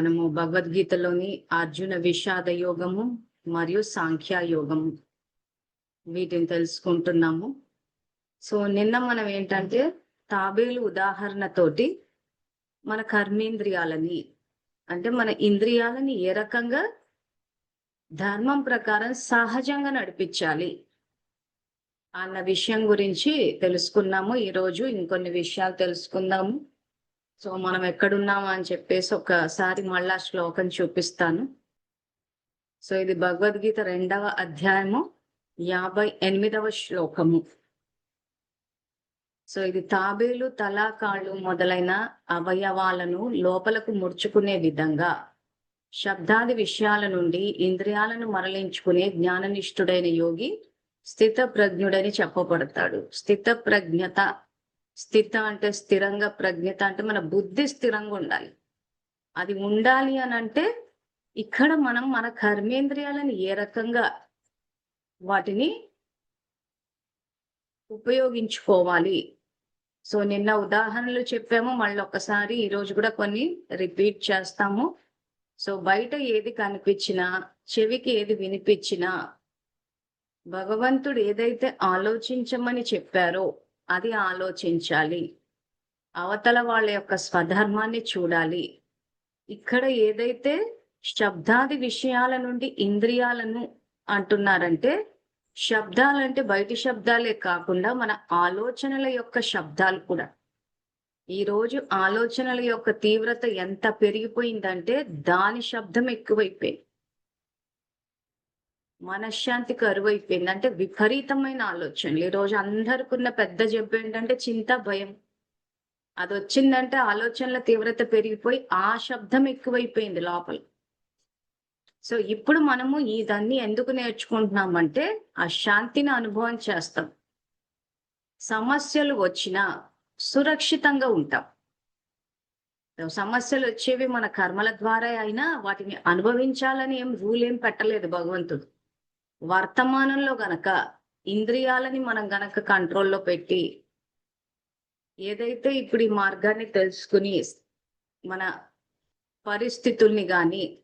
మనము భగవద్గీతలోని అర్జున విషాద యోగము మరియు సాంఖ్య యోగము. వీటిని తెలుసుకుంటున్నాము. సో నిన్న మనం ఏంటంటే తాబేలు ఉదాహరణతోటి మన కర్మేంద్రియాలని అంటే మన ఇంద్రియాలని ఏ రకంగా ధర్మం ప్రకారం సహజంగా నడిపించాలి అన్న విషయం గురించి తెలుసుకున్నాము. ఈరోజు ఇంకొన్ని విషయాలు తెలుసుకుందాము. సో మనం ఎక్కడున్నామా అని చెప్పేసి ఒకసారి మళ్ళా శ్లోకం చూపిస్తాను. సో ఇది భగవద్గీత రెండవ అధ్యాయము యాభై ఎనిమిదవ శ్లోకము. సో ఇది తాబేలు తలాకాళ్ళు మొదలైన అవయవాలను లోపలకు ముడుచుకునే విధంగా శబ్దాది విషయాల నుండి ఇంద్రియాలను మరలించుకునే జ్ఞాననిష్ఠుడైన యోగి స్థిత ప్రజ్ఞుడని చెప్పబడతాడు. స్థిత ప్రజ్ఞత స్థిత అంటే స్థిరంగా ప్రజ్ఞత అంటే మన బుద్ధి స్థిరంగా ఉండాలి. అది ఉండాలి అని అంటే ఇక్కడ మనం మన కర్మేంద్రియాలను ఏ రకంగా వాటిని ఉపయోగించుకోవాలి. సో నిన్న ఉదాహరణలు చెప్పాము మళ్ళీ ఒక్కసారి ఈరోజు కూడా కొన్ని రిపీట్ చేస్తాము. సో బయట ఏది కనిపించినా చెవికి ఏది వినిపించినా భగవంతుడు ఏదైతే ఆలోచించమని చెప్పారో అది ఆలోచించాలి. అవతల వాళ్ళ యొక్క స్వధర్మాన్ని చూడాలి. ఇక్కడ ఏదైతే శబ్దాది విషయాల నుండి ఇంద్రియాలను అంటున్నారంటే శబ్దాలంటే బయటి శబ్దాలే కాకుండా మన ఆలోచనల యొక్క శబ్దాలు కూడా. ఈరోజు ఆలోచనల యొక్క తీవ్రత ఎంత పెరిగిపోయిందంటే దాని శబ్దం ఎక్కువైపోయింది. మనశ్శాంతి కరువైపోయింది అంటే విపరీతమైన ఆలోచనలు. ఈ రోజు అందరికున్న పెద్ద జబ్బు ఏంటంటే చింత భయం. అది వచ్చిందంటే ఆలోచనల తీవ్రత పెరిగిపోయి ఆ శబ్దం ఎక్కువైపోయింది లోపల. సో ఇప్పుడు మనము ఇదన్నీ ఎందుకు నేర్చుకుంటున్నామంటే ఆ శాంతిని అనుభవం చేస్తాం. సమస్యలు వచ్చినా సురక్షితంగా ఉంటాం. సమస్యలు వచ్చేవి మన కర్మల ద్వారా అయినా వాటిని అనుభవించాలని ఏం రూల్ ఏం పెట్టలేదు భగవంతుడు. వర్తమానంలో గనక ఇంద్రియాలని మనం గనక కంట్రోల్లో పెట్టి ఏదైతే ఇప్పుడు ఈ మార్గాన్ని తెలుసుకుని మన పరిస్థితుల్ని కానీ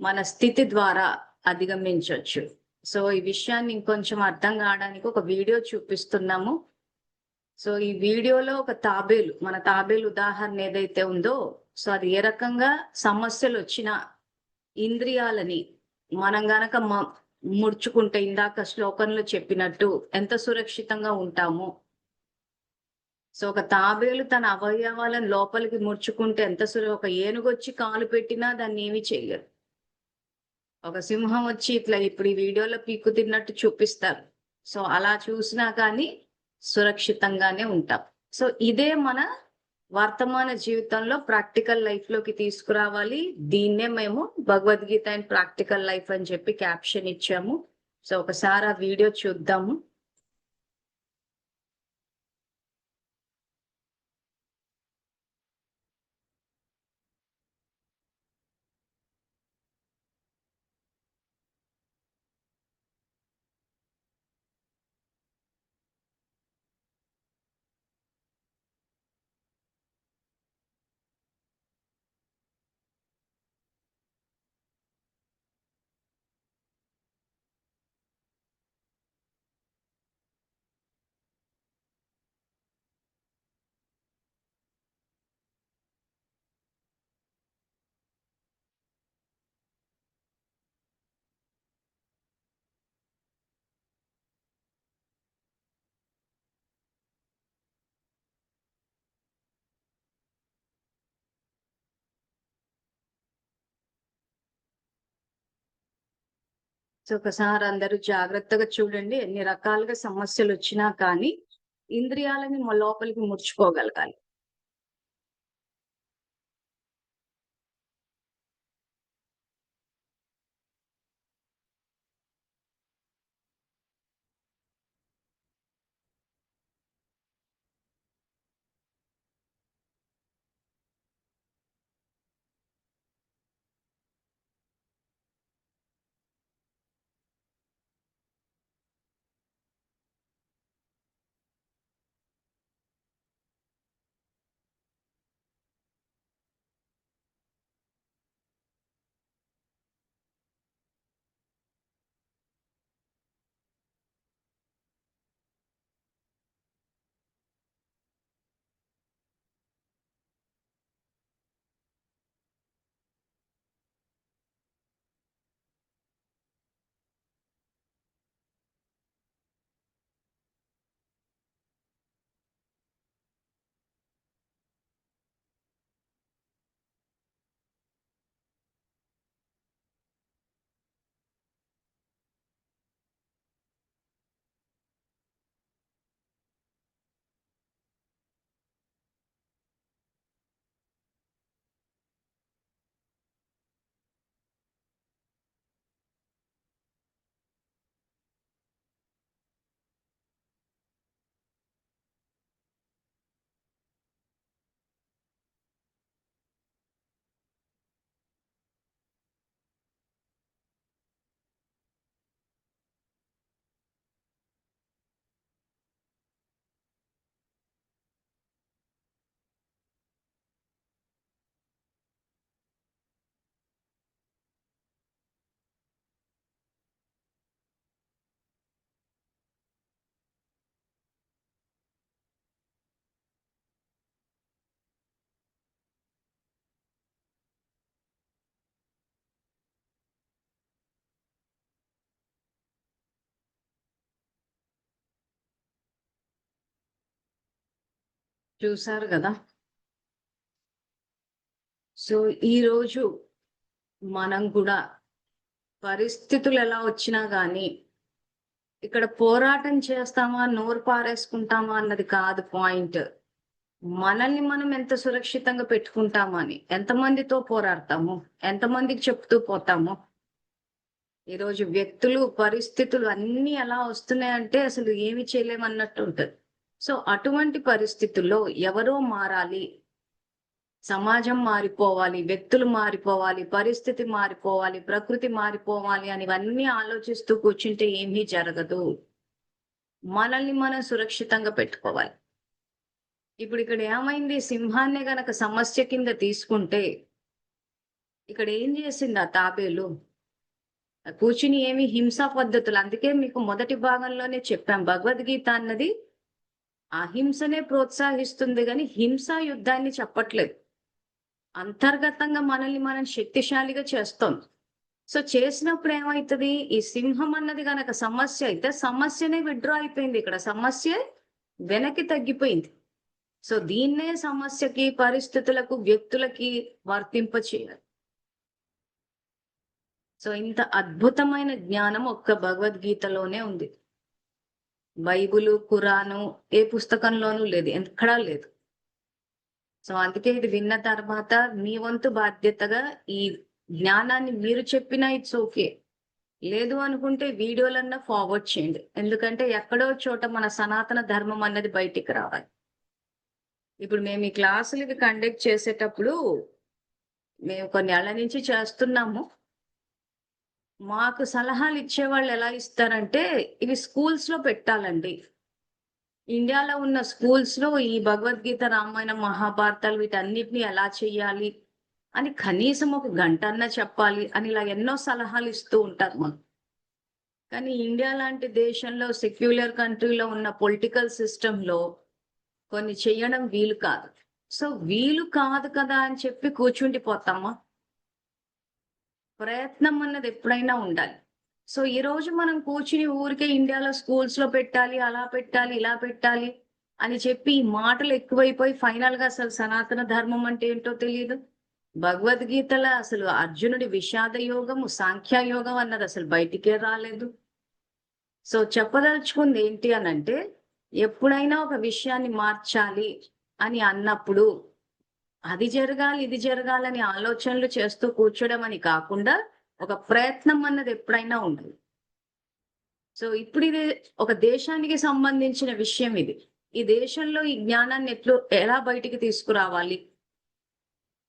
మన స్థితి ద్వారా అధిగమించవచ్చు సో ఈ విషయాన్ని ఇంకొంచెం అర్థం కావడానికి ఒక వీడియో చూపిస్తున్నాము. సో ఈ వీడియోలో ఒక తాబేలు మన తాబేలు ఉదాహరణ ఏదైతే ఉందో సో అది ఏ రకంగా సమస్యలు వచ్చిన ఇంద్రియాలని మనం గనక ముడుచుకుంటే ఇందాక శ్లోకంలో చెప్పినట్టు ఎంత సురక్షితంగా ఉంటాము. సో ఒక తాబేలు తన అవయవాలను లోపలికి ముడుచుకుంటే ఎంత సుర ఒక ఏనుగొచ్చి కాలు పెట్టినా దాన్ని ఏమి చెయ్యరు. ఒక సింహం వచ్చి ఇట్లా ఇప్పుడు ఈ వీడియోలో పీక్కు తిన్నట్టు చూపిస్తారు. సో అలా చూసినా కానీ సురక్షితంగానే ఉంటాం. సో ఇదే మన వర్తమాన జీవితంలో ప్రాక్టికల్ లైఫ్లోకి తీసుకురావాలి. దీన్నే మేము భగవద్గీత అండ్ ప్రాక్టికల్ లైఫ్ అని చెప్పి క్యాప్షన్ ఇచ్చాము. సో ఒకసారి ఆ వీడియో చూద్దాము. సో ఒకసారి అందరూ జాగ్రత్తగా చూడండి ఎన్ని రకాలుగా సమస్యలు వచ్చినా కానీ ఇంద్రియాలని లోపలికి ముడుచుకోగలగాలి. చూసారు కదా? సో ఈరోజు మనం కూడా పరిస్థితులు ఎలా వచ్చినా కానీ ఇక్కడ పోరాటం చేస్తామా నోరు పారేసుకుంటామా అన్నది కాదు పాయింట్. మనల్ని మనం ఎంత సురక్షితంగా పెట్టుకుంటామని ఎంతమందితో పోరాడతాము ఎంతమందికి చెప్తూ పోతాము? ఈరోజు వ్యక్తులు పరిస్థితులు అన్ని ఎలా వస్తున్నాయంటే అసలు ఏమి చేయలేమన్నట్టు ఉంటుంది. సో అటువంటి పరిస్థితుల్లో ఎవరో మారాలి సమాజం మారిపోవాలి వ్యక్తులు మారిపోవాలి పరిస్థితి మారిపోవాలి ప్రకృతి మారిపోవాలి అని ఇవన్నీ ఆలోచిస్తూ కూర్చుంటే ఏమీ జరగదు. మనల్ని మనం సురక్షితంగా పెట్టుకోవాలి. ఇప్పుడు ఇక్కడ ఏమైంది? సింహాన్ని గనక సమస్య కింద తీసుకుంటే ఇక్కడ ఏం చేసింది ఆ తాబేలు? కూర్చుని ఏమి హింసా పద్ధతులు అందుకే మీకు మొదటి భాగంలోనే చెప్పాం భగవద్గీత అన్నది అహింసనే ప్రోత్సహిస్తుంది కానీ హింసా యుద్ధాన్ని చెప్పట్లేదు. అంతర్గతంగా మనల్ని మనం శక్తిశాలిగా చేస్తాం. సో చేసినప్పుడు ఏమవుతుంది ఈ సింహం అన్నది గనక సమస్య అయితే సమస్యనే విడ్డ్రా అయిపోయింది ఇక్కడ. సమస్య వెనక్కి తగ్గిపోయింది. సో దీన్నే సమస్యకి పరిస్థితులకు వ్యక్తులకి వర్తింప చేయాలి. సో ఇంత అద్భుతమైన జ్ఞానం ఒక్క భగవద్గీతలోనే ఉంది. బైబుల్ ఖురాను ఏ పుస్తకంలోనూ లేదు ఎక్కడా లేదు. సో అందుకే ఇది విన్న తర్వాత మీ వంతు బాధ్యతగా ఈ జ్ఞానాన్ని మీరు చెప్పినా ఇట్స్ ఓకే. లేదు అనుకుంటే వీడియోలన్నా ఫార్వర్డ్ చేయండి. ఎందుకంటే ఎక్కడో చోట మన సనాతన ధర్మం అన్నది బయటికి రావాలి. ఇప్పుడు మేము ఈ క్లాసులు ఇవి కండక్ట్ చేసేటప్పుడు మేము కొన్ని ఏళ్ళ నుంచి చేస్తున్నాము. మాకు సలహాలు ఇచ్చేవాళ్ళు ఎలా ఇస్తారంటే ఇవి స్కూల్స్లో పెట్టాలండి. ఇండియాలో ఉన్న స్కూల్స్లో ఈ భగవద్గీత రామాయణ మహాభారతాలు వీటన్నిటిని ఎలా చెయ్యాలి అని కనీసం ఒక గంట అన్నా చెప్పాలి అని ఇలా ఎన్నో సలహాలు ఇస్తూ ఉంటారు మనం కానీ ఇండియా లాంటి దేశంలో సెక్యులర్ కంట్రీలో ఉన్న పొలిటికల్ సిస్టంలో కొన్ని చేయడం వీలు కాదు. సో వీలు కాదు కదా అని చెప్పి కూర్చుండిపోతామా? ప్రయత్నం అన్నది ఎప్పుడైనా ఉండాలి. సో ఈ రోజు మనం కూర్చుని ఊరికే ఇండియాలో స్కూల్స్లో పెట్టాలి అలా పెట్టాలి ఇలా పెట్టాలి అని చెప్పి మాటలు ఎక్కువైపోయి ఫైనల్గా అసలు సనాతన ధర్మం అంటే ఏంటో తెలియదు భగవద్గీతల అసలు అర్జునుడి విషాద యోగము సాంఖ్యయోగం అన్నది అసలు బయటికే రాలేదు. సో చెప్పదలుచుకుంది ఏంటి అని అంటే ఎప్పుడైనా ఒక విషయాన్ని మార్చాలి అని అన్నప్పుడు అది జరగాలి ఇది జరగాలని ఆలోచనలు చేస్తూ కూర్చోడం అని కాకుండా ఒక ప్రయత్నం అన్నది ఎప్పుడైనా ఉండదు సో ఇప్పుడు ఇది ఒక దేశానికి సంబంధించిన విషయం ఇది. ఈ దేశంలో ఈ జ్ఞానాన్ని ఎట్లు ఎలా బయటికి తీసుకురావాలి?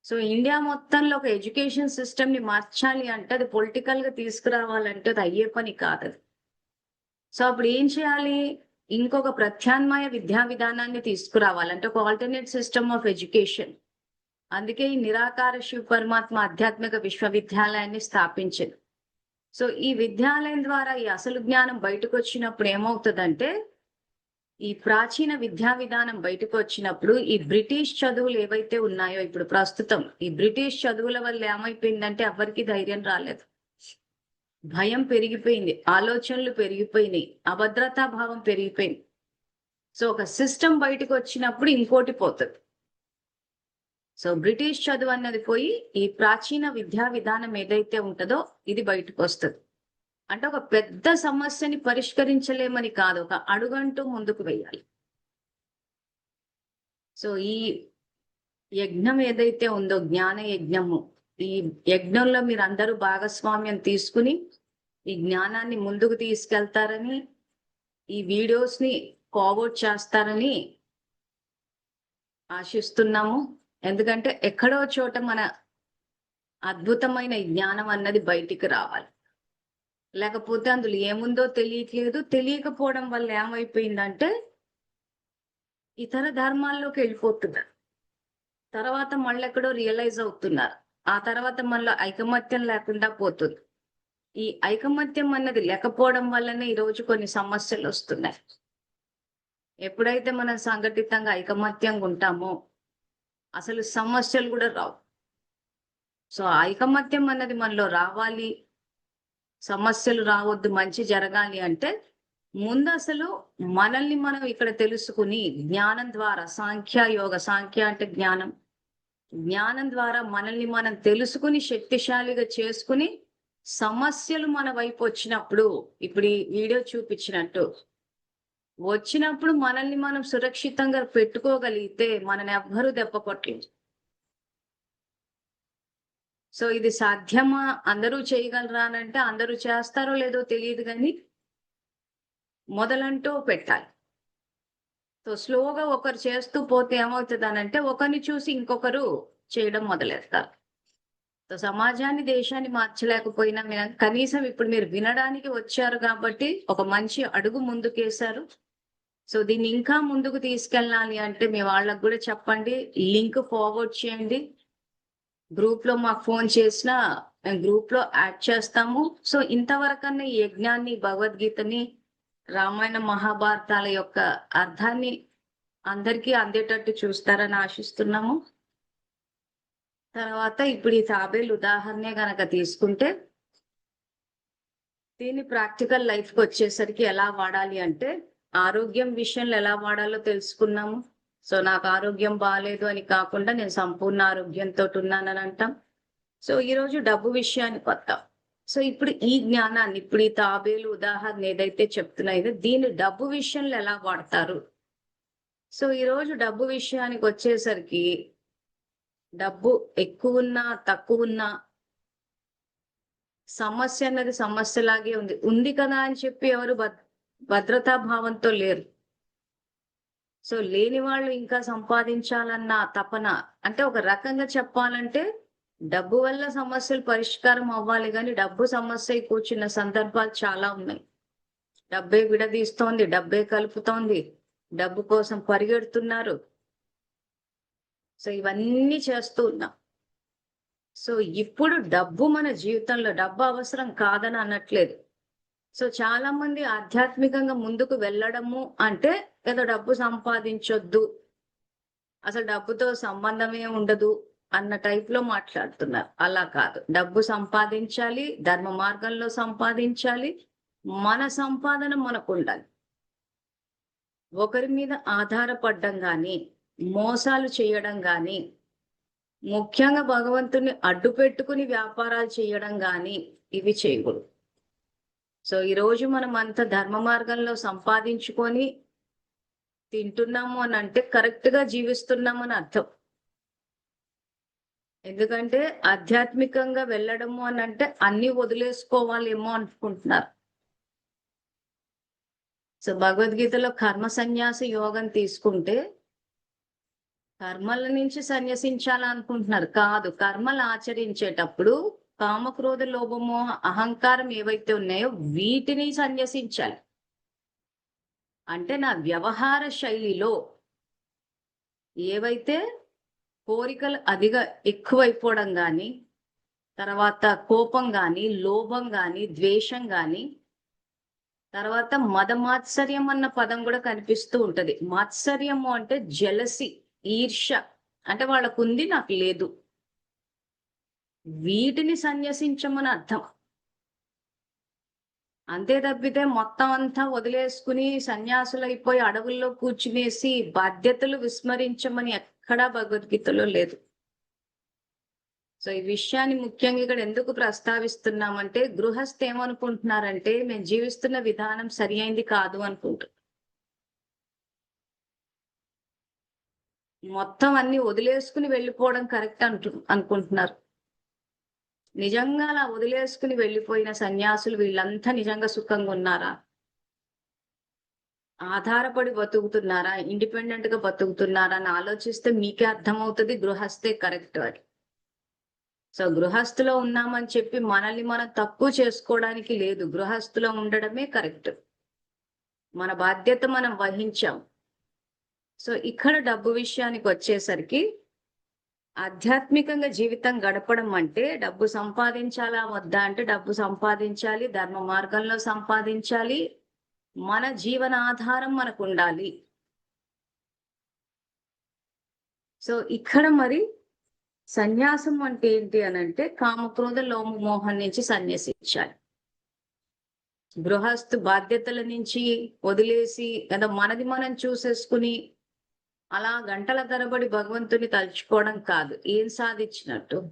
సో ఇండియా మొత్తంలో ఒక ఎడ్యుకేషన్ సిస్టమ్ని మార్చాలి అంటే అది పొలిటికల్గా తీసుకురావాలంటే అది అయ్యే పని కాదు అది. సో అప్పుడు ఏం చేయాలి? ఇంకొక ప్రత్యామ్నాయ విద్యా విధానాన్ని తీసుకురావాలంటే ఒక ఆల్టర్నేట్ సిస్టమ్ ఆఫ్ ఎడ్యుకేషన్. అందుకే ఈ నిరాకార శివ పరమాత్మ ఆధ్యాత్మిక విశ్వవిద్యాలయాన్ని స్థాపించింది. సో ఈ విద్యాలయం ద్వారా ఈ అసలు జ్ఞానం బయటకు వచ్చినప్పుడు ఏమవుతుందంటే ఈ ప్రాచీన విద్యా విధానం బయటకు వచ్చినప్పుడు ఈ బ్రిటిష్ చదువులు ఏవైతే ఉన్నాయో ఇప్పుడు ప్రస్తుతం ఈ బ్రిటిష్ చదువుల వల్ల ఏమైపోయిందంటే ఎవరికి ధైర్యం రాలేదు. భయం పెరిగిపోయింది ఆలోచనలు పెరిగిపోయినాయి అభద్రతా భావం పెరిగిపోయింది. సో ఒక సిస్టమ్ బయటకు వచ్చినప్పుడు ఇంకోటి పోతుంది. సో బ్రిటిష్ చదువు అన్నది పోయి ఈ ప్రాచీన విద్యా విధానం ఏదైతే ఉంటుందో ఇది బయటకు వస్తుంది. అంటే ఒక పెద్ద సమస్యని పరిష్కరించలేమని కాదు ఒక అడుగంటూ ముందుకు వెయ్యాలి. సో ఈ యజ్ఞం ఏదైతే ఉందో జ్ఞాన యజ్ఞము ఈ యజ్ఞంలో మీరు అందరూ భాగస్వామ్యం తీసుకుని ఈ జ్ఞానాన్ని ముందుకు తీసుకెళ్తారని ఈ వీడియోస్ని ఫార్వర్డ్ చేస్తారని ఆశిస్తున్నాము. ఎందుకంటే ఎక్కడో చోట మన అద్భుతమైన జ్ఞానం అన్నది బయటికి రావాలి. లేకపోతే అందులో ఏముందో తెలియట్లేదు. తెలియకపోవడం వల్ల ఏమైపోయిందంటే ఇతర ధర్మాల్లోకి వెళ్ళిపోతున్నారు. తర్వాత మళ్ళీ ఎక్కడో రియలైజ్ అవుతున్నారు. ఆ తర్వాత మళ్ళీ ఐకమత్యం లేకుండా పోతుంది. ఈ ఐకమత్యం అన్నది లేకపోవడం వల్లనే ఈరోజు కొన్ని సమస్యలు వస్తున్నాయి. ఎప్పుడైతే మనం సంఘటితంగా ఐకమత్యంగా ఉంటామో అసలు సమస్యలు కూడా రావు. సో ఐకమత్యం అన్నది మనలో రావాలి సమస్యలు రావద్దు మంచి జరగాలి అంటే ముందు అసలు మనల్ని మనం ఇక్కడ తెలుసుకుని జ్ఞానం ద్వారా సాంఖ్య యోగ సాంఖ్య అంటే జ్ఞానం. జ్ఞానం ద్వారా మనల్ని మనం తెలుసుకుని శక్తిశాలిగా చేసుకుని సమస్యలు మన వైపు వచ్చినప్పుడు ఇప్పుడు ఈ వీడియో చూపించినట్టు వచ్చినప్పుడు మనల్ని మనం సురక్షితంగా పెట్టుకోగలిగితే మనని ఎవ్వరూ దెబ్బ కొట్టలేదు. సో ఇది సాధ్యమా? అందరూ చేయగలరా అని అంటే అందరూ చేస్తారో లేదో తెలియదు కానీ మొదలంటూ పెట్టాలి. సో స్లోగా ఒకరు చేస్తూ పోతే ఏమవుతుంది అని అంటే ఒకరిని చూసి ఇంకొకరు చేయడం మొదలెడతారు. సో సమాజాన్ని దేశాన్ని మార్చలేకపోయినా కనీసం ఇప్పుడు మీరు వినడానికి వచ్చారు కాబట్టి ఒక మంచి అడుగు ముందుకేశారు. సో దీన్ని ఇంకా ముందుకు తీసుకెళ్ళాలి అంటే మీ వాళ్ళకు కూడా చెప్పండి. లింక్ ఫార్వర్డ్ చేయండి. గ్రూప్లో మాకు ఫోన్ చేసినా మేము గ్రూప్లో యాడ్ చేస్తాము. సో ఇంతవరకన్నా ఈ యజ్ఞాన్ని భగవద్గీతని రామాయణ మహాభారతాల యొక్క అర్థాన్ని అందరికీ అందేటట్టు చూస్తారని ఆశిస్తున్నాము. తర్వాత ఇప్పుడు ఈ తాబేలు ఉదాహరణే గనక తీసుకుంటే దీన్ని ప్రాక్టికల్ లైఫ్కి వచ్చేసరికి ఎలా వాడాలి అంటే ఆరోగ్యం విషయంలో ఎలా వాడాలో తెలుసుకున్నాము. సో నాకు ఆరోగ్యం బాగాలేదు అని కాకుండా నేను సంపూర్ణ ఆరోగ్యంతో ఉన్నానని అంటాం. సో ఈ రోజు డబ్బు విషయానికి వద్దాం సో ఇప్పుడు ఈ జ్ఞానాన్ని ఇప్పుడు ఈ తాబేలు ఉదాహరణ ఏదైతే చెప్తున్నాయో దీన్ని డబ్బు విషయంలో ఎలా వాడతారు? సో ఈ రోజు డబ్బు విషయానికి వచ్చేసరికి డబ్బు ఎక్కువ ఉన్నా తక్కువ ఉన్నా సమస్య అన్నది సమస్యలాగే ఉంది. ఉంది కదా అని చెప్పి ఎవరు భద్రతా భావంతో లేరు. సో లేని వాళ్ళు ఇంకా సంపాదించాలన్న తపన అంటే ఒక రకంగా చెప్పాలంటే డబ్బు వల్ల సమస్యలు పరిష్కారం అవ్వాలి కానీ డబ్బు సమస్య కూర్చున్న సందర్భాలు చాలా ఉన్నాయి. డబ్బే విడదీస్తోంది డబ్బే కలుపుతోంది డబ్బు కోసం పరిగెడుతున్నారు. సో ఇవన్నీ చేస్తూ ఉన్నాం. సో ఇప్పుడు డబ్బు మన జీవితంలో డబ్బు అవసరం కాదని అనట్లేదు. సో చాలా మంది ఆధ్యాత్మికంగా ముందుకు వెళ్ళడము అంటే ఏదో డబ్బు సంపాదించొద్దు అసలు డబ్బుతో సంబంధమే ఉండదు అన్న టైప్లో మాట్లాడుతున్నారు. అలా కాదు. డబ్బు సంపాదించాలి ధర్మ మార్గంలో సంపాదించాలి మన సంపాదన మనకు ఉండాలి ఒకరి మీద ఆధారపడడం కానీ మోసాలు చేయడం కానీ ముఖ్యంగా భగవంతుని అడ్డు పెట్టుకుని వ్యాపారాలు చేయడం కానీ ఇవి చేయకూడదు. సో ఈ రోజు మనం అంత ధర్మ మార్గంలో సంపాదించుకొని తింటున్నాము అని అంటే కరెక్ట్గా జీవిస్తున్నాము అని అర్థం. ఎందుకంటే ఆధ్యాత్మికంగా వెళ్ళడము అని అంటే అన్ని వదిలేసుకోవాలేమో అనుకుంటున్నారు. సో భగవద్గీతలో కర్మ సన్యాస యోగం తీసుకుంటే కర్మల నుంచి సన్యసించాలనుకుంటున్నారు. కాదు కర్మలు ఆచరించేటప్పుడు కామక్రోధ లోభము అహంకారం ఏవైతే ఉన్నాయో వీటిని సన్యసించాలి. అంటే నా వ్యవహార శైలిలో ఏవైతే కోరికలు అధిగా ఎక్కువైపోవడం కానీ తర్వాత కోపం కానీ లోభం కానీ ద్వేషం కానీ తర్వాత మదమాత్సర్యం అన్న పదం కూడా కనిపిస్తూ ఉంటది. మాత్సర్యము అంటే జలసి ఈర్ష అంటే వాళ్ళకు ఉంది నాకు లేదు. వీటిని సన్యసించమని అర్థం. అంతే తప్పితే మొత్తం అంతా వదిలేసుకుని సన్యాసులైపోయి అడవుల్లో కూర్చునేసి బాధ్యతలు విస్మరించమని ఎక్కడా భగవద్గీతలో లేదు. సో ఈ విషయాన్ని ముఖ్యంగా ఇక్కడ ఎందుకు ప్రస్తావిస్తున్నామంటే గృహస్థ ఏమనుకుంటున్నారంటే మేము జీవిస్తున్న విధానం సరి అయింది కాదు అనుకుంటున్నారు మొత్తం అన్ని వదిలేసుకుని వెళ్ళిపోవడం కరెక్ట్ అంటు అనుకుంటున్నారు. నిజంగా అలా వదిలేసుకుని వెళ్ళిపోయిన సన్యాసులు వీళ్ళంతా నిజంగా సుఖంగా ఉన్నారా? ఆధారపడి బతుకుతున్నారా? ఇండిపెండెంట్గా బతుకుతున్నారా అని ఆలోచిస్తే మీకే అర్థమవుతుంది గృహస్థే కరెక్ట్ అని సో గృహస్థులో ఉన్నామని చెప్పి మనల్ని మనం తక్కువ చేసుకోవడానికి లేదు. గృహస్థులో ఉండడమే కరెక్ట్. మన బాధ్యత మనం వహించాం. సో ఇక్కడ డబ్బు విషయానికి వచ్చేసరికి ఆధ్యాత్మికంగా జీవితం గడపడం అంటే డబ్బు సంపాదించాలా వద్దా అంటే డబ్బు సంపాదించాలి ధర్మ మార్గంలో సంపాదించాలి మన జీవనాధారం మనకు ఉండాలి. సో ఇక్కడ మరి సన్యాసం అంటే ఏంటి అని అంటే కామక్రోధ లోమమోహం నుంచి సన్యసించాలి. గృహస్థు బాధ్యతల నుంచి వదిలేసి కదా మనది మనం చూసేసుకుని అలా గంటల తరబడి భగవంతుని తలుచుకోవడం కాదు. ఏం సాధించినట్టు?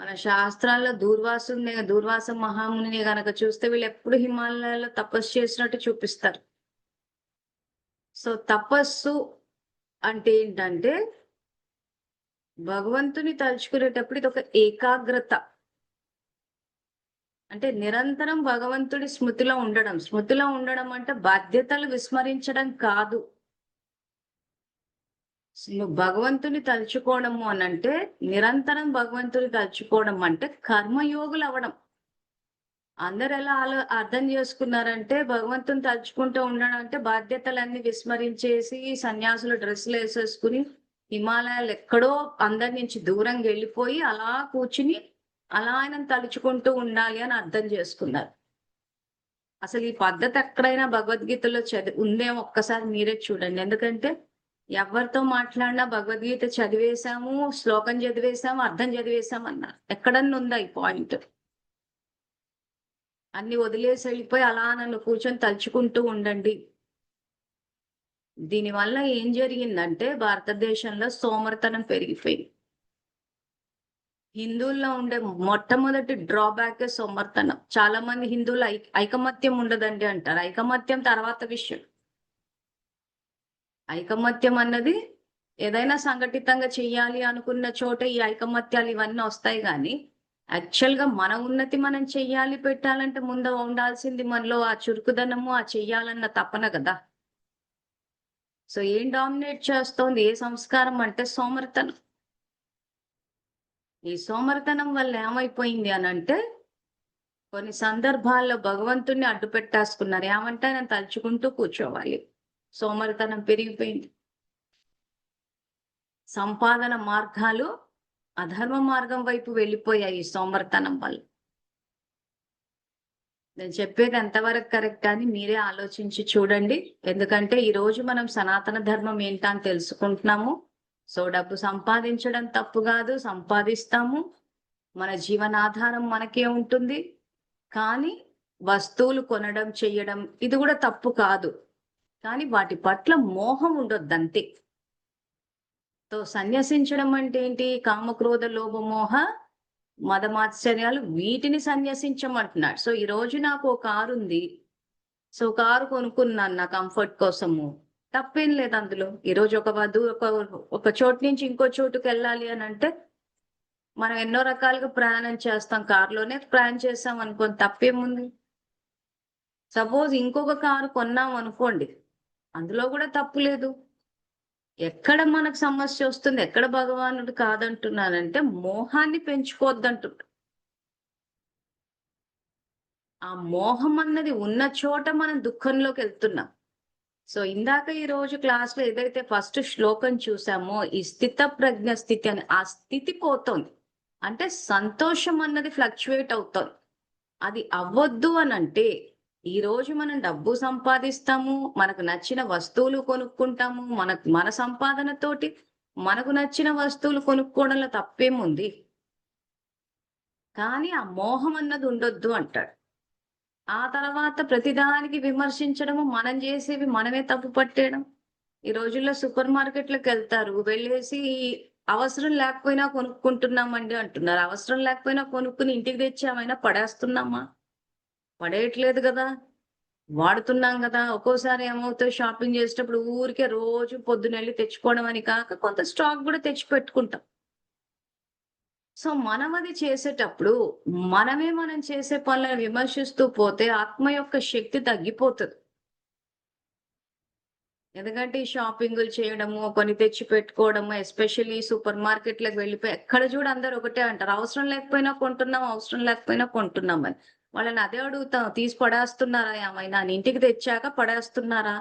మన శాస్త్రాల్లో దూర్వాసుని దూర్వాస మహాముని గనక చూస్తే వీళ్ళు ఎప్పుడు హిమాలయాల్లో తపస్సు చేసినట్టు చూపిస్తారు. సో తపస్సు అంటే ఏంటంటే భగవంతుని తలుచుకునేటప్పుడు ఇది ఒక ఏకాగ్రత. అంటే నిరంతరం భగవంతుడి స్మృతిలో ఉండడం. స్మృతిలో ఉండడం అంటే బాధ్యతలు విస్మరించడం కాదు. నువ్వు భగవంతుని తలుచుకోవడము అని అంటే నిరంతరం భగవంతుని తలుచుకోవడం అంటే కర్మయోగులు అవడం అందరు ఎలా ఆలో అర్థం చేసుకున్నారంటే భగవంతుని తలుచుకుంటూ ఉండడం అంటే బాధ్యతలన్నీ విస్మరించేసి సన్యాసులు డ్రెస్సులు వేసేసుకుని హిమాలయాలు ఎక్కడో అందరి నుంచి దూరంగా వెళ్ళిపోయి అలా కూర్చుని అలా ఆయన తలుచుకుంటూ ఉండాలి అని అర్థం చేసుకున్నారు. అసలు ఈ పద్ధతి ఎక్కడైనా భగవద్గీతలో చదివి ఉందేమో ఒక్కసారి మీరే చూడండి. ఎందుకంటే ఎవరితో మాట్లాడినా భగవద్గీత చదివేశాము శ్లోకం చదివేశాము అర్థం చదివేశాము అన్నారు. ఎక్కడన్నా ఉందా ఈ పాయింట్? అన్ని వదిలేసి వెళ్ళిపోయి అలా నన్ను కూర్చొని తలుచుకుంటూ ఉండండి. దీనివల్ల ఏం జరిగిందంటే భారతదేశంలో సోమర్తనం పెరిగిపోయింది. హిందువుల్లో ఉండే మొట్టమొదటి డ్రాబ్యాక్ సోమర్తనం. చాలా మంది హిందువులు ఐకమత్యం ఉండదండి అంటారు. ఐకమత్యం తర్వాత విషయం. ఐకమత్యం అన్నది ఏదైనా సంఘటితంగా చెయ్యాలి అనుకున్న చోట ఈ ఐకమత్యాలు ఇవన్నీ వస్తాయి కానీ యాక్చువల్గా మన ఉన్నతి మనం చెయ్యాలి పెట్టాలంటే ముందు ఉండాల్సింది మనలో ఆ చురుకుదనము ఆ చెయ్యాలన్న తపన కదా. సో ఏం డామినేట్ చేస్తోంది? ఏ సంస్కారం అంటే సోమర్థనం ఈ సోమరితనం వల్ల ఏమైపోయింది అని అంటే కొన్ని సందర్భాల్లో భగవంతుణ్ణి అడ్డు పెట్టేసుకున్నారు. ఏమంటే నేను తలుచుకుంటూ కూర్చోవాలి. సోమరితనం పెరిగిపోయింది. సంపాదన మార్గాలు అధర్మ మార్గం వైపు వెళ్ళిపోయాయి సోమరితనం వల్ల. నేను చెప్పేది ఎంతవరకు కరెక్ట్ అని మీరే ఆలోచించి చూడండి. ఎందుకంటే ఈ రోజు మనం సనాతన ధర్మం ఏంటని అని తెలుసుకుంటున్నాము. సో డబ్బు సంపాదించడం తప్పు కాదు సంపాదిస్తాము. మన జీవనాధారం మనకే ఉంటుంది. కానీ వస్తువులు కొనడం చెయ్యడం ఇది కూడా తప్పు కాదు. కానీ వాటి పట్ల మోహం ఉండొద్దంతే. తో సన్యసించడం అంటే ఏంటి? కామక్రోధ లోభమోహ మదమాత్సర్యాలు వీటిని సన్యసించమంటున్నాడు. సో ఈ రోజు నాకు ఒక కారు ఉంది సో కారు కొనుక్కున్నాను నా కంఫర్ట్ కోసము. తప్పేం లేదు అందులో. ఈరోజు ఒక వధు ఒక ఒక చోటు నుంచి ఇంకో చోటుకు వెళ్ళాలి అని అంటే మనం ఎన్నో రకాలుగా ప్రయాణం చేస్తాం. కారులోనే ప్రయాణం చేస్తాం అనుకోండి తప్పేముంది? సపోజ్ ఇంకొక కారు కొన్నాం అనుకోండి అందులో కూడా తప్పు లేదు. ఎక్కడ మనకు సమస్య వస్తుంది? ఎక్కడ భగవానుడు కాదంటున్నానంటే మోహాన్ని పెంచుకోవద్దంటున్నాడు ఆ మోహం అన్నది ఉన్న చోట మనం దుఃఖంలోకి వెళ్తున్నాం. సో ఇందాక ఈ రోజు క్లాస్లో ఏదైతే ఫస్ట్ శ్లోకం చూసామో ఈ స్థిత ప్రజ్ఞ స్థితి అని ఆ స్థితి పోతోంది. అంటే సంతోషం అన్నది ఫ్లక్చువేట్ అవుతోంది. అది అవ్వద్దు అని అంటే ఈ రోజు మనం డబ్బు సంపాదిస్తాము మనకు నచ్చిన వస్తువులు కొనుక్కుంటాము మన మన సంపాదనతోటి మనకు నచ్చిన వస్తువులు కొనుక్కోవడంలో తప్పేముంది? కానీ ఆ మోహం అన్నది ఉండొద్దు అంటాడు. ఆ తర్వాత ప్రతిదానికి విమర్శించడము మనం చేసేవి మనమే తప్పు పట్టేయడం. ఈ రోజుల్లో సూపర్ మార్కెట్లకు వెళ్తారు వెళ్ళేసి అవసరం లేకపోయినా కొనుక్కుంటున్నామండి అంటున్నారు. అవసరం లేకపోయినా కొనుక్కుని ఇంటికి తెచ్చామైనా పడేస్తున్నామా? పడేయట్లేదు కదా. వాడుతున్నాం కదా. ఒక్కోసారి ఏమవుతుంది షాపింగ్ చేసేటప్పుడు ఊరికే రోజు పొద్దునెళ్ళి తెచ్చుకోవడం అని కాక కొంత స్టాక్ కూడా తెచ్చి పెట్టుకుంటాం. సో మనం అది చేసేటప్పుడు మనమే మనం చేసే పనులను విమర్శిస్తూ పోతే ఆత్మ యొక్క శక్తి తగ్గిపోతుంది. ఎందుకంటే ఈ షాపింగులు చేయడము కొన్ని తెచ్చి పెట్టుకోవడము ఎస్పెషల్లీ సూపర్ మార్కెట్లకు వెళ్ళిపోయి ఎక్కడ చూడ అందరు ఒకటే అంటారు. అవసరం లేకపోయినా కొంటున్నాం అవసరం లేకపోయినా కొంటున్నాం అని. వాళ్ళని అదే అడుగుతాం తీసి పడేస్తున్నారా ఏమైనా? ఇంటికి తెచ్చాక పడేస్తున్నారా?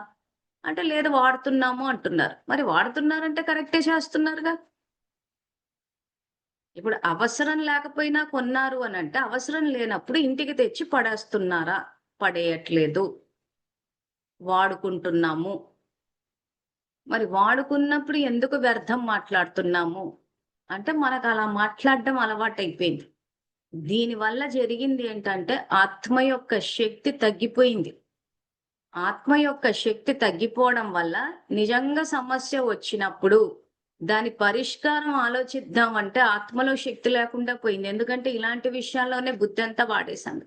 అంటే లేదు వాడుతున్నాము అంటున్నారు. మరి వాడుతున్నారంటే కరెక్టే చేస్తున్నారుగా. ఇప్పుడు అవసరం లేకపోయినా కొన్నారు అని అంటే అవసరం లేనప్పుడు ఇంటికి తెచ్చి పడేస్తున్నారా? పడేయట్లేదు. వాడుకుంటున్నాము. మరి వాడుకున్నప్పుడు ఎందుకు వ్యర్థం మాట్లాడుతున్నాము? అంటే మనకు అలా మాట్లాడడం అలవాటైపోయింది. దీనివల్ల జరిగింది ఏంటంటే ఆత్మ యొక్క శక్తి తగ్గిపోయింది. ఆత్మ యొక్క శక్తి తగ్గిపోవడం వల్ల నిజంగా సమస్య వచ్చినప్పుడు దాని పరిష్కారం ఆలోచిద్దాం అంటే ఆత్మలో శక్తి లేకుండా పోయింది. ఎందుకంటే ఇలాంటి విషయాల్లోనే బుద్ధి అంతా వాడేశాను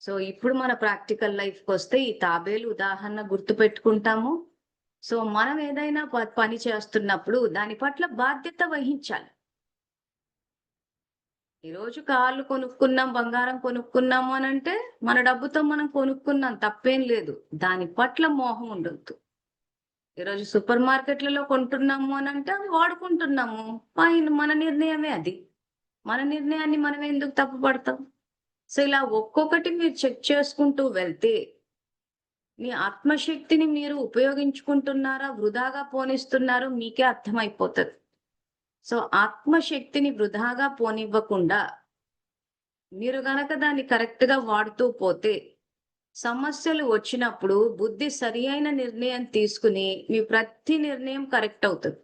సో ఇప్పుడు మన ప్రాక్టికల్ లైఫ్కి వస్తే ఈ తాబేలు ఉదాహరణ గుర్తు పెట్టుకుంటాము. సో మనం ఏదైనా ప- పని చేస్తున్నప్పుడు దాని పట్ల బాధ్యత వహించాలి. ఈరోజు కార్లు కొనుక్కున్నాం బంగారం కొనుక్కున్నాము అని అంటే మన డబ్బుతో మనం కొనుక్కున్నాం తప్పేం లేదు. దాని పట్ల మోహం ఉండొద్దు. ఈరోజు సూపర్ మార్కెట్లలో కొంటున్నాము అని అంటే అవి వాడుకుంటున్నాము. పైన మన నిర్ణయమే అది. మన నిర్ణయాన్ని మనం ఎందుకు తప్పు పడతాం సో ఇలా ఒక్కొక్కటి మీరు చెక్ చేసుకుంటూ వెళ్తే మీ ఆత్మశక్తిని మీరు ఉపయోగించుకుంటున్నారా వృధాగా పోనిస్తున్నారో మీకే అర్థమైపోతుంది. సో ఆత్మశక్తిని వృధాగా పోనివ్వకుండా మీరు గనక దాన్ని కరెక్ట్గా వాడుతూ పోతే సమస్యలు వచ్చినప్పుడు బుద్ధి సరి అయిన నిర్ణయం తీసుకుని మీ ప్రతి నిర్ణయం కరెక్ట్ అవుతుంది.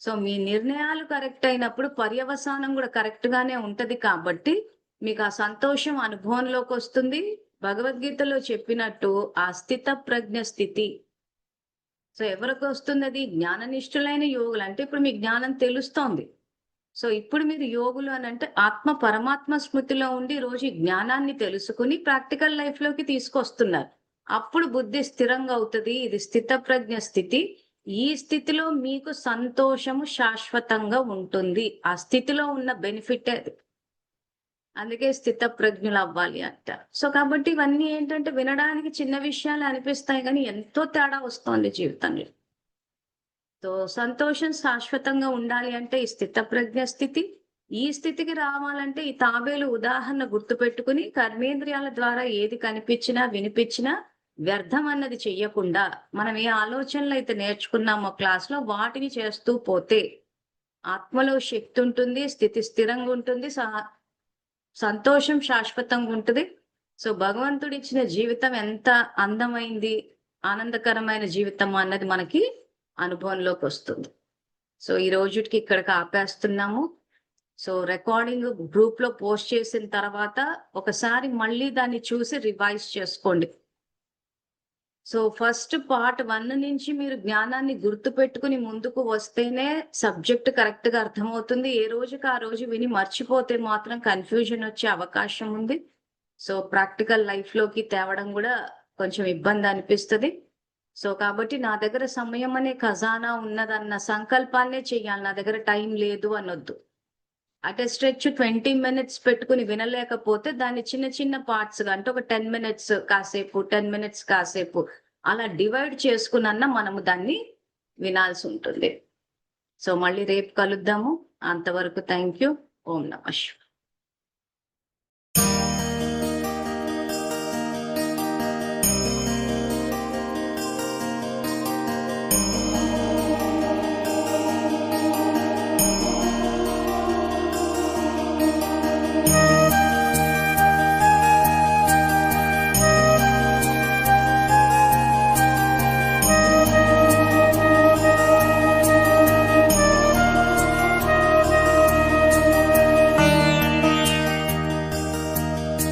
సో మీ నిర్ణయాలు కరెక్ట్ అయినప్పుడు పర్యవసానం కూడా కరెక్ట్ గానే ఉంటది కాబట్టి మీకు ఆ సంతోషం అనుభవంలోకి వస్తుంది. భగవద్గీతలో చెప్పినట్టు ఆ స్థిత ప్రజ్ఞ స్థితి సో ఎవరికి వస్తుంది అది జ్ఞాననిష్ఠులైన యోగులు. అంటే ఇప్పుడు మీ జ్ఞానం తెలుస్తోంది. సో ఇప్పుడు మీరు యోగులు అని అంటే ఆత్మ పరమాత్మ స్మృతిలో ఉండి రోజు జ్ఞానాన్ని తెలుసుకుని ప్రాక్టికల్ లైఫ్లోకి తీసుకొస్తున్నారు. అప్పుడు బుద్ధి స్థిరంగా అవుతుంది. ఇది స్థిత ప్రజ్ఞ స్థితి. ఈ స్థితిలో మీకు సంతోషము శాశ్వతంగా ఉంటుంది. ఆ స్థితిలో ఉన్న బెనిఫిట్ అది. అందుకే స్థిత ప్రజ్ఞులు అవ్వాలి అంట. సో కాబట్టి ఇవన్నీ ఏంటంటే వినడానికి చిన్న విషయాలు అనిపిస్తాయి కానీ ఎంతో తేడా వస్తోంది జీవితంలో. సో సంతోషం శాశ్వతంగా ఉండాలి అంటే ఈ స్థిత ప్రజ్ఞ స్థితి. ఈ స్థితికి రావాలంటే ఈ తాబేలు ఉదాహరణ గుర్తుపెట్టుకుని కర్మేంద్రియాల ద్వారా ఏది కనిపించినా వినిపించినా వ్యర్థం అన్నది చెయ్యకుండా మనం ఏ ఆలోచనలు అయితే నేర్చుకున్నామో క్లాస్లో వాటిని చేస్తూ పోతే ఆత్మలో శక్తి ఉంటుంది స్థితి స్థిరంగా ఉంటుంది సంతోషం శాశ్వతంగా ఉంటుంది. సో భగవంతుడు ఇచ్చిన జీవితం ఎంత అందమైంది ఆనందకరమైన జీవితం అన్నది మనకి అనుభవంలోకి వస్తుంది. సో ఈ రోజుకి ఇక్కడికి ఆపేస్తున్నాము. సో రికార్డింగ్ గ్రూప్లో పోస్ట్ చేసిన తర్వాత ఒకసారి మళ్ళీ దాన్ని చూసి రివైజ్ చేసుకోండి. సో ఫస్ట్ పార్ట్ వన్ నుంచి మీరు జ్ఞానాన్ని గుర్తు పెట్టుకుని ముందుకు వస్తేనే సబ్జెక్ట్ కరెక్ట్గా అర్థమవుతుంది. ఏ రోజుకి ఆ రోజు విని మర్చిపోతే మాత్రం కన్ఫ్యూజన్ వచ్చే అవకాశం ఉంది. సో ప్రాక్టికల్ లైఫ్లోకి తేవడం కూడా కొంచెం ఇబ్బంది అనిపిస్తుంది. సో కాబట్టి నా దగ్గర సమయం అనే ఖజానా ఉన్నదన్న సంకల్పాన్నే చెయ్యాలి. నా దగ్గర టైం లేదు అనొద్దు. అట్ స్ట్రెచ్ ట్వంటీ మినిట్స్ పెట్టుకుని వినలేకపోతే దాన్ని చిన్న చిన్న పార్ట్స్గా అంటే ఒక టెన్ మినిట్స్ కాసేపు టెన్ మినిట్స్ కాసేపు అలా డివైడ్ చేసుకున్న మనము దాన్ని వినాల్సి ఉంటుంది. సో మళ్ళీ రేపు కలుద్దాము. అంతవరకు థ్యాంక్ యూ ఓం నమ